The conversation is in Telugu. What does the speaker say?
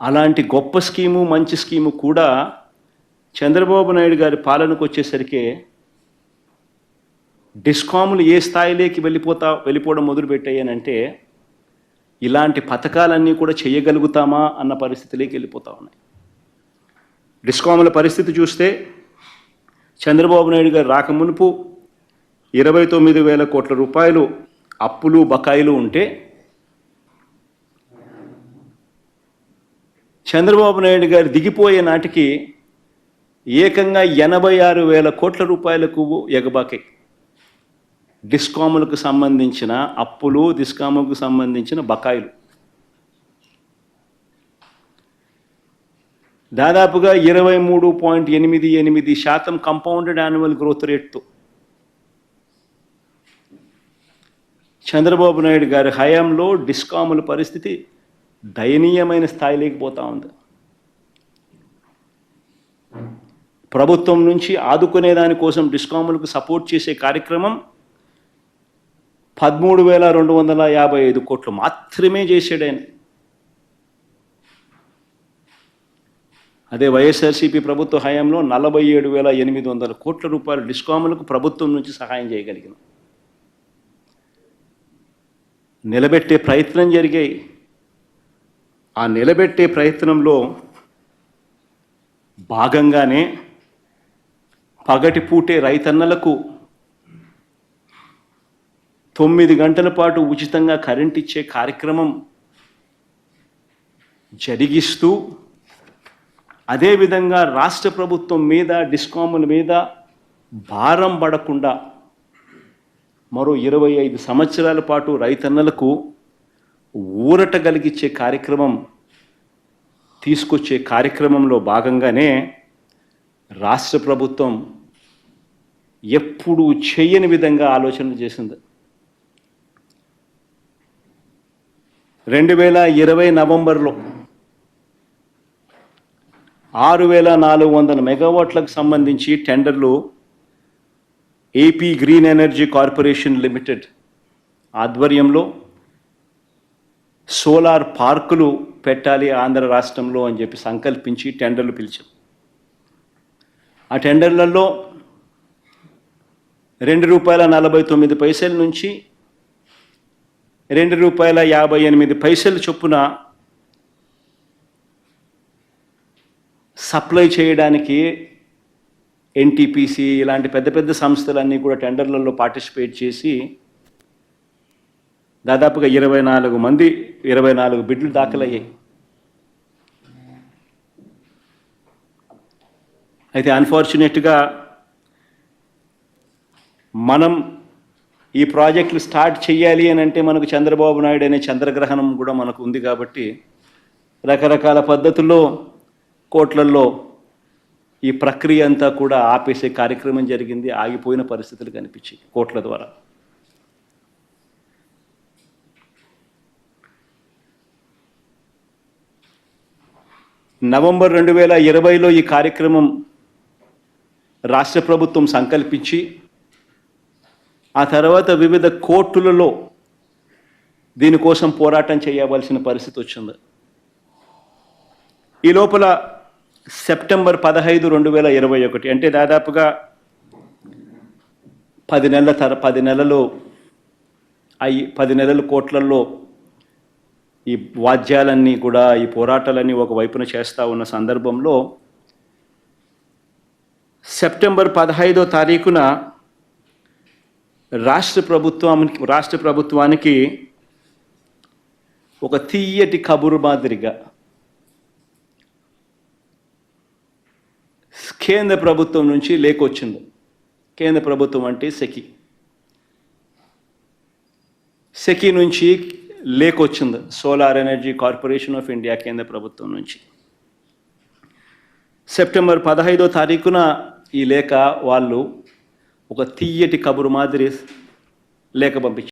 అలాంటి గొప్ప స్కీము మంచి స్కీము కూడా చంద్రబాబు నాయుడు గారి పాలనకు వచ్చేసరికి డిస్కాములు ఏ స్థాయిలోకి వెళ్ళిపోతా వెళ్ళిపోవడం మొదలుపెట్టాయనంటే ఇలాంటి పథకాలన్నీ కూడా చేయగలుగుతామా అన్న పరిస్థితిలోకి వెళ్ళిపోతా ఉన్నాయి. డిస్కాముల పరిస్థితి చూస్తే చంద్రబాబు నాయుడు గారు రాకమునుపు ఇరవై తొమ్మిది వేల కోట్ల రూపాయలు అప్పులు బకాయిలు ఉంటే చంద్రబాబు నాయుడు గారు దిగిపోయే నాటికి ఏకంగా ఎనభై ఆరు వేల కోట్ల రూపాయలకు ఎగబాకాయి డిస్కాములకు సంబంధించిన అప్పులు డిస్కాములకు సంబంధించిన బకాయిలు. దాదాపుగా ఇరవై మూడు పాయింట్ ఎనిమిది ఎనిమిది శాతం కంపౌండెడ్ యాన్యువల్ గ్రోత్ రేట్తో చంద్రబాబు నాయుడు గారి హయాంలో డిస్కాముల పరిస్థితి దయనీయమైన స్థాయిలోకి పోతా ఉంది. ప్రభుత్వం నుంచి ఆదుకునే దానికోసం డిస్కాములకు సపోర్ట్ చేసే కార్యక్రమం పదమూడు వేల రెండు వందల యాభై ఐదు కోట్లు మాత్రమే చేసాడు ఆయన. అదే వైఎస్ఆర్సీపీ ప్రభుత్వ హయాంలో నలభై ఏడు వేల ఎనిమిది వందల కోట్ల రూపాయలు డిస్కాములకు ప్రభుత్వం నుంచి సహాయం చేయగలిగిన. నిలబెట్టే ప్రయత్నం జరిగాయి. ఆ నిలబెట్టే ప్రయత్నంలో భాగంగానే పగటి పూటే రైతన్నలకు తొమ్మిది గంటల పాటు ఉచితంగా కరెంట్ ఇచ్చే కార్యక్రమం జరిగిస్తూ అదేవిధంగా రాష్ట్ర ప్రభుత్వం మీద డిస్కాముల మీద భారం పడకుండా మరో ఇరవై ఐదు సంవత్సరాల పాటు రైతన్నలకు ఊరట కలిగించే కార్యక్రమం తీసుకొచ్చే కార్యక్రమంలో భాగంగానే రాష్ట్ర ప్రభుత్వం ఎప్పుడు చేయని విధంగా ఆలోచన చేసింది. రెండు వేల ఇరవై నవంబర్లో ఆరు వేల నాలుగు వందల మెగావాట్లకు సంబంధించి టెండర్లు AP green energy corporation limited ఆధ్వర్యంలో సోలార్ పార్కులు పెట్టాలి ఆంధ్ర రాష్ట్రంలో అని చెప్పి సంకల్పించి టెండర్లు పిలిచాం. ఆ టెండర్లలో రెండు రూపాయల నలభై తొమ్మిది పైసల నుంచి రెండు రూపాయల యాభై ఎనిమిది పైసలు చొప్పున సప్లై చేయడానికి ఎన్టీపీసీ ఇలాంటి పెద్ద పెద్ద సంస్థలన్నీ కూడా టెండర్లలో పార్టిసిపేట్ చేసి దాదాపుగా ఇరవై నాలుగు మంది ఇరవై నాలుగు బిడ్లు దాఖలయ్యాయి. అయితే అన్ఫార్చునేట్గా మనం ఈ ప్రాజెక్టులు స్టార్ట్ చేయాలి అని అంటే మనకు చంద్రబాబు నాయుడు అనే చంద్రగ్రహణం కూడా మనకు ఉంది కాబట్టి రకరకాల పద్ధతుల్లో కోట్లల్లో ఈ ప్రక్రియ అంతా కూడా ఆపేసే కార్యక్రమం జరిగింది ఆగిపోయిన పరిస్థితులు కనిపించాయి కోట్ల ద్వారా. నవంబర్ రెండు వేల ఇరవైలో ఈ కార్యక్రమం రాష్ట్ర ప్రభుత్వం సంకల్పించి ఆ తర్వాత వివిధ కోర్టులలో దీనికోసం పోరాటం చేయవలసిన పరిస్థితి వచ్చింది. ఈ లోపల సెప్టెంబర్ పదహైదు రెండు వేల ఇరవై ఒకటి అంటే దాదాపుగా పది నెలల తర పది నెలలు అయ్యి పది నెలల కోట్లలో ఈ వాద్యాలన్నీ కూడా ఈ పోరాటాలన్నీ ఒక వైపున చేస్తూ ఉన్న సందర్భంలో సెప్టెంబర్ పదహైదో తారీఖున రాష్ట్ర ప్రభుత్వానికి రాష్ట్ర ప్రభుత్వానికి ఒక తీయటి కబురు మాదిరిగా కేంద్ర ప్రభుత్వం నుంచి లేకొచ్చింది. కేంద్ర ప్రభుత్వం అంటే సెకి. సెకి నుంచి లేకొచ్చింది. Solar energy corporation of India కేంద్ర ప్రభుత్వం నుంచి. సెప్టెంబర్ పదహైదో తారీఖున ఈ లేఖ వాళ్ళు ఒక తీయటి కబురు మాదిరి లేఖ పంపించారు.